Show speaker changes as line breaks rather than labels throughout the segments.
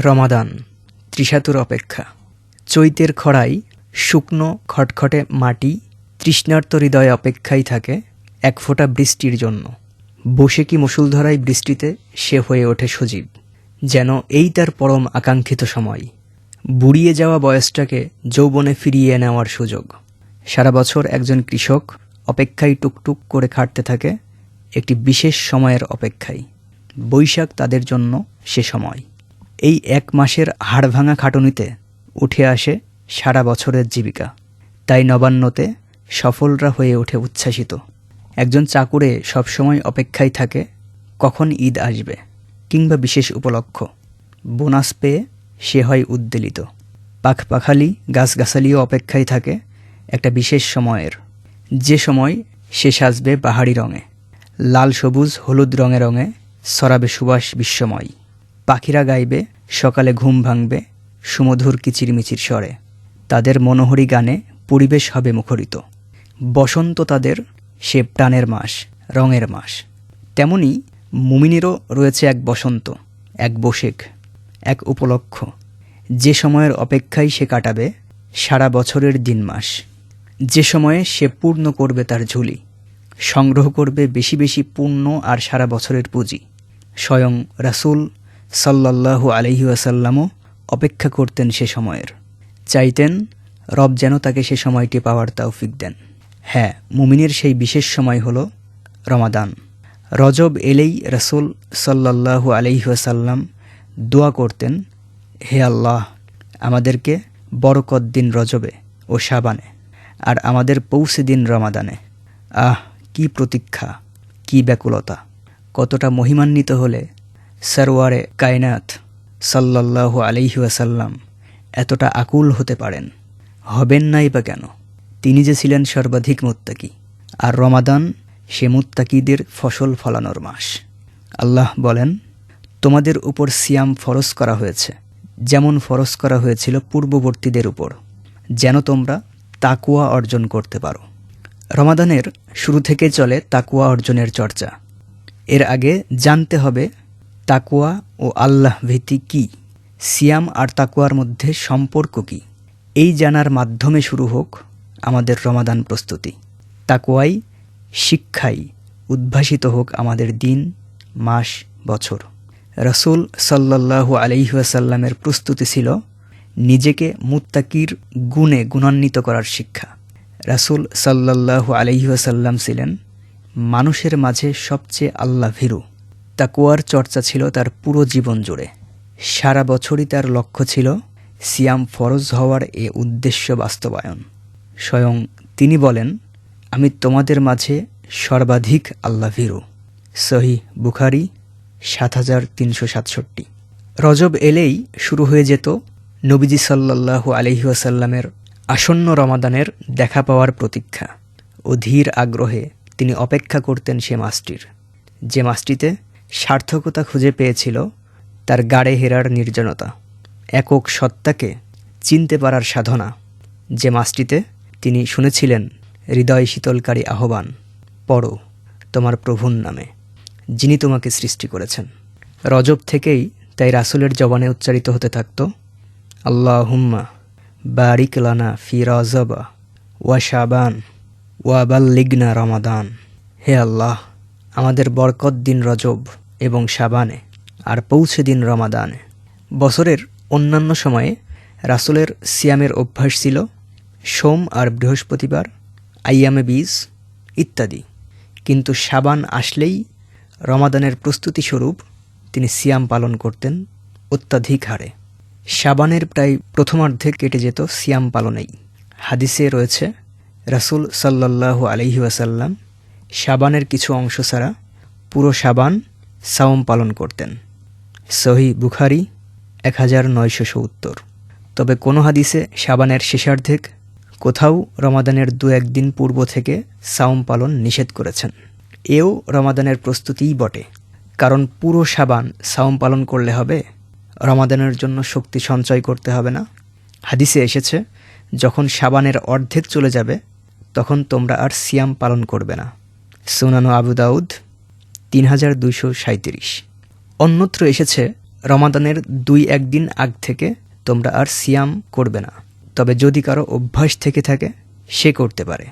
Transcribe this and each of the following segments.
রমাদান, তৃষাতুর অপেক্ষা। চৈতের খরায় শুকনো খটখটে মাটি, তৃষ্ণার্ত হৃদয় অপেক্ষায় থাকে এক ফোঁটা বৃষ্টির জন্য। বসে কি মুসুলধরাই বৃষ্টিতে সে হয়ে ওঠে সজীব, যেন এই তার পরম আকাঙ্ক্ষিত সময়। বুড়িয়ে যাওয়া বয়সটাকে যৌবনে ফিরিয়ে নেওয়ার সুযোগ। সারা বছর একজন কৃষক অপেক্ষায় টুকটুক করে খাটতে থাকে, একটি বিশেষ সময়ের অপেক্ষায়। বৈশাখ তাদের জন্য সে সময়। এই এক মাসের হাড়ভাঙা খাটুনিতে উঠে আসে সারা বছরের জীবিকা। তাই নবান্নতে সফলরা হয়ে ওঠে উচ্ছ্বাসিত। একজন চাকুরে সবসময় অপেক্ষায় থাকে, কখন ঈদ আসবে কিংবা বিশেষ উপলক্ষ। বোনাস পেয়ে সে হয় উদ্বেলিত। পাখপাখালি, গাছগাছালিও অপেক্ষায় থাকে একটা বিশেষ সময়ের। যে সময় সে সাজবে বাহারি রঙে। লাল সবুজ, হলুদ রঙে রঙে সরাবে সুবাস বিশ্বময় পাখিরা গাইবে, সকালে ঘুম ভাঙবে, সুমধুর কিচিরমিচির স্বরে। তাদের মনোহরী গানে পরিবেশ হবে মুখরিত। বসন্ত তাদের সে প্রাণের মাস, রঙের মাস। তেমনি মুমিনেরও রয়েছে এক বসন্ত, এক বসেক এক উপলক্ষ। যে সময়ের অপেক্ষায় সে কাটাবে সারা বছরের দিন মাস। যে সময়ে সে পূর্ণ করবে তার ঝুলি, সংগ্রহ করবে বেশি বেশি পূর্ণ আর সারা বছরের পুঁজি। স্বয়ং রাসূল সাল্লাল্লাহু আলহি আসাল্লামও অপেক্ষা করতেন সে সময়ের। চাইতেন রব যেন তাকে সে সময়টি পাওয়ার তৌফিক দেন। হ্যাঁ মুমিনের সেই বিশেষ সময় হল রমাদান। রজব এলেই রাসূল সাল্লাল্লাহু আলহি আসাল্লাম দোয়া করতেন, হে আল্লাহ, আমাদেরকে বরকত দিন রজবে ও সাবানে আর আমাদের পৌঁছে দিন রমাদানে। আহ, কি প্রতীক্ষা, কি ব্যাকুলতা। কতটা মহিমান্বিত হলে সারোয়ারে কায়নাত সাল্লাল্লাহু আলাইহি ওয়াসাল্লাম এতটা আকুল হতে পারেন। হবেন নাই বা কেন? তিনি যে ছিলেন সর্বাধিক মুত্তাকি। আর রমাদান সে মুত্তাকিদের ফসল ফলানোর মাস। আল্লাহ বলেন, তোমাদের উপর সিয়াম ফরজ করা হয়েছে, যেমন ফরজ করা হয়েছিল পূর্ববর্তীদের উপর, যেন তোমরা তাকুয়া অর্জন করতে পারো। রমাদানের শুরু থেকে চলে তাকুয়া অর্জনের চর্চা। এর আগে জানতে হবে তাকুয়া ও আল্লাহ ভীতি কী? সিয়াম আর তাকুয়ার মধ্যে সম্পর্ক কী? এই জানার মাধ্যমে শুরু হোক আমাদের রমাদান প্রস্তুতি। তাকুয়াই শিক্ষাই উদ্ভাসিত হোক আমাদের দিন, মাস, বছর। রসুল সাল্লাল্লাহু আলহিহাসাল্লামের প্রস্তুতি ছিল নিজেকে মুত্তাকির গুণে গুণান্বিত করার শিক্ষা। রাসূল সাল্লাল্লাহু আলহিহাসাল্লাম ছিলেন মানুষের মাঝে সবচেয়ে আল্লাহ ভীরু তাকুয়ার চর্চা ছিল তার পুরো জীবন জুড়ে। সারা বছরই তার লক্ষ্য ছিল সিয়াম ফরজ হওয়ার এ উদ্দেশ্য বাস্তবায়ন। স্বয়ং তিনি বলেন, আমি তোমাদের মাঝে সর্বাধিক আল্লাহ ভীরু। সহি বুখারি, সাত হাজার তিনশো সাতষট্টি। রজব এলেই শুরু হয়ে যেত নবীজি সাল্লাল্লাহু আলহিহাসাল্লামের আসন্ন রমাদানের দেখা পাওয়ার প্রতীক্ষা। ও ধীর আগ্রহে তিনি অপেক্ষা করতেন সে মাসটির। যে মাসটিতে সার্থকতা খুঁজে পেয়েছিল তার গাড়ে হেরার নির্জনতা। একক সত্তাকে চিনতে পারার সাধনা। যে মাসটিতে তিনি শুনেছিলেন, হৃদয় শীতলকারী আহ্বান, পড়ো তোমার প্রভুর নামে, যিনি তোমাকে সৃষ্টি করেছেন। রজব থেকেই তাই রাসুলের জবানে উচ্চারিত হতে থাকত আল্লাহ হুম্মা বারিক লানা ফি রজবা ওয়া শাবান ওয়াবাল লিগনা রমাদান। হে আল্লাহ, আমাদের বরকত দিন রজব। এবং সাবানে, আর পৌঁছে দিন রমাদানে। বছরের অন্যান্য সময়ে রাসুলের সিয়ামের অভ্যাস ছিল সোম আর বৃহস্পতিবার, আইয়ামে বীজ ইত্যাদি। কিন্তু সাবান আসলেই রমাদানের প্রস্তুতি স্বরূপ তিনি সিয়াম পালন করতেন অত্যাধিক হারে। সাবানের প্রায় প্রথমার্ধে কেটে যেত সিয়াম পালনেই। হাদিসে রয়েছে, রাসুল সাল্লাল্লাহু আলহি ওয়াসাল্লাম সাবানের কিছু অংশ ছাড়া পুরো সাবান সাওম পালন করতেন। সহি বুখারি এক হাজার নয়শো সত্তর। তবে কোনো হাদিসে সাবানের শেষার্ধেক, কোথাও রমাদানের দু একদিন পূর্ব থেকে সাওম পালন নিষেধ করেছেন। এও রমাদানের প্রস্তুতিই বটে। কারণ পুরো সাবান সাওম পালন করলে হবে, রমাদানের জন্য শক্তি সঞ্চয় করতে হবে না। হাদিসে এসেছে, যখন সাবানের অর্ধেক চলে যাবে, তখন তোমরা আর সিয়াম পালন করবে না। সুনানো আবু দাউদ তিন হাজার দুইশো সাঁত্রিশ অন্যত্র এসেছে, রমাদানের দুই একদিন আগ থেকে তোমরা আর সিয়াম করবে না। তবে যদি কারও অভ্যাস থেকে থাকে, সে করতে পারে।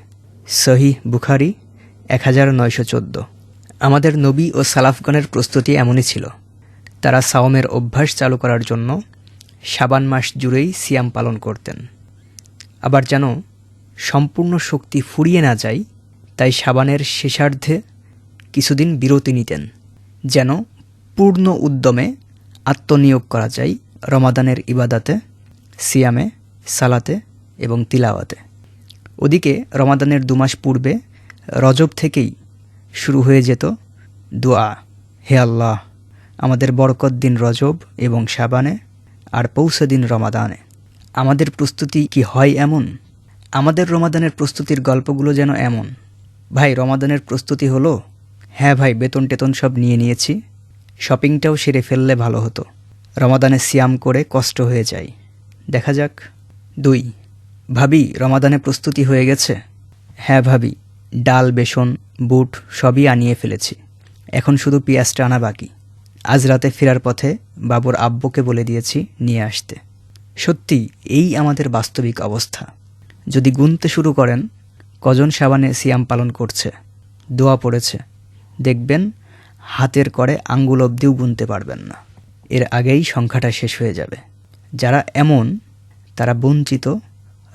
সহি বুখারি, এক হাজার নয়শো চোদ্দ। আমাদের নবী ও সালাফগণের প্রস্তুতি এমনই ছিল। তারা সাওমের অভ্যাস চালু করার জন্য সাবান মাস জুড়েই সিয়াম পালন করতেন। আবার যেন সম্পূর্ণ শক্তি ফুরিয়ে না যায়, তাই সাবানের শেষার্ধে কিছুদিন বিরতি নিতেন, যেন পূর্ণ উদ্যমে আত্মনিয়োগ করা যায় রমাদানের ইবাদাতে, সিয়ামে, সালাতে এবং তিলাওয়াতে। ওদিকে রমাদানের দুমাস পূর্বে রজব থেকেই শুরু হয়ে যেত দোয়া, হে আল্লাহ, আমাদের বরকত দিন রজব এবং সাবানে আর পৌষে দিন রমাদানে। আমাদের প্রস্তুতি কি হয় এমন? আমাদের রমাদানের প্রস্তুতির গল্পগুলো যেন এমন। ভাই, রমাদানের প্রস্তুতি হলো হ্যাঁ ভাই, বেতন টেতন সব নিয়ে নিয়েছি। শপিংটাও সেরে ফেললে ভালো হতো। রমাদানে সিয়াম করে কষ্ট হয়ে যায় দেখা যাক। দুই, ভাবি, রমাদানে প্রস্তুতি হয়ে গেছে? হ্যাঁ ভাবি, ডাল, বেসন, বুট সবই আনিয়ে ফেলেছি। এখন শুধু পেঁয়াজটা আনা বাকি। আজ রাতে ফেরার পথে বাবুর আব্বুকে বলে দিয়েছি নিয়ে আসতে। সত্যি, এই আমাদের বাস্তবিক অবস্থা। যদি গুনতে শুরু করেন, কজন সাবানে সিয়াম পালন করছে? দোয়া পড়েছে। দেখবেন হাতের করে আঙ্গুল অবধিও গুনতে পারবেন না। এর আগেই সংখ্যাটা শেষ হয়ে যাবে। যারা এমন, তারা বঞ্চিত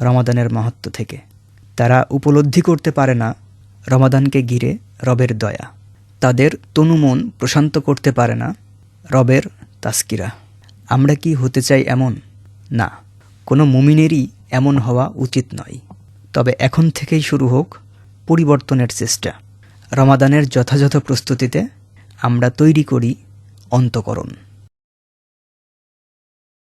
রমাদানের মাহাত্ম থেকে। তারা উপলব্ধি করতে পারে না রমাদানকে ঘিরে রবের দয়া। তাদের তনুমন প্রশান্ত করতে পারে না রবের তাস্কিরা। আমরা কি হতে চাই এমন? না, কোনো মুমিনেরই এমন হওয়া উচিত নয়। তবে এখন থেকেই শুরু হোক পরিবর্তনের চেষ্টা। রমাদানের যথাযথ প্রস্তুতিতে আমরা তৈরি করি অন্তকরণ।